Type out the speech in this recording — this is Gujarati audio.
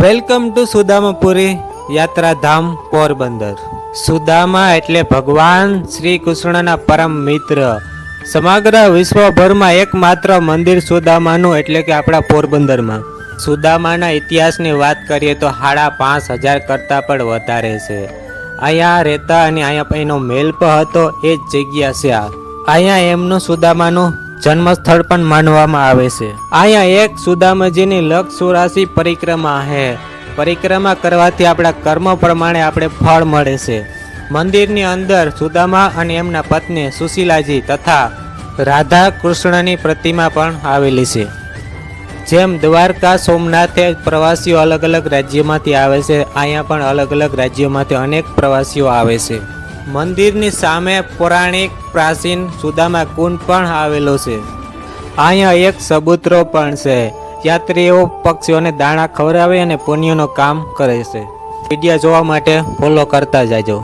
વેલકમ ટુ સુદામાપુરી યાત્રાધામ પોરબંદર. સુદામા એટલે ભગવાન શ્રી કૃષ્ણના પરમ મિત્ર. સમગ્ર વિશ્વભરમાં એકમાત્ર મંદિર સુદામાનું એટલે કે આપણા પોરબંદરમાં. સુદામાના ઇતિહાસની વાત કરીએ તો સાડા પાંચ હજાર કરતાં પણ વધારે છે. અહીંયા રહેતા અને અહીંયા એનો મેલ હતો એ જ જગ્યા છે આ. અહીંયા એમનું સુદામાનું જન્મસ્થળ પણ માનવામાં આવે છે. અહીંયા એક સુદામાજીની લક્ષ ચોરાસી પરિક્રમા છે પરિક્રમા કરવાથી આપણા કર્મ પ્રમાણે આપણે ફળ મળે છે. મંદિરની અંદર સુદામા અને એમના પત્ની સુશીલાજી તથા રાધા કૃષ્ણની પ્રતિમા પણ આવેલી છે. જેમ દ્વારકા સોમનાથે પ્રવાસીઓ અલગ અલગ રાજ્યમાંથી આવે છે, અહીંયા પણ અલગ અલગ રાજ્યોમાંથી અનેક પ્રવાસીઓ આવે છે. મંદિરની સામે પૌરાણિક પ્રાચીન સુદામા કુંડ પણ આવેલો છે. અહીંયા એક સબૂતરો પણ છે. યાત્રીઓ, પક્ષીઓને દાણા ખવડાવે અને પુણ્યનું કામ કરે છે. વીડિયો જોવા માટે ફોલો કરતા જાજો.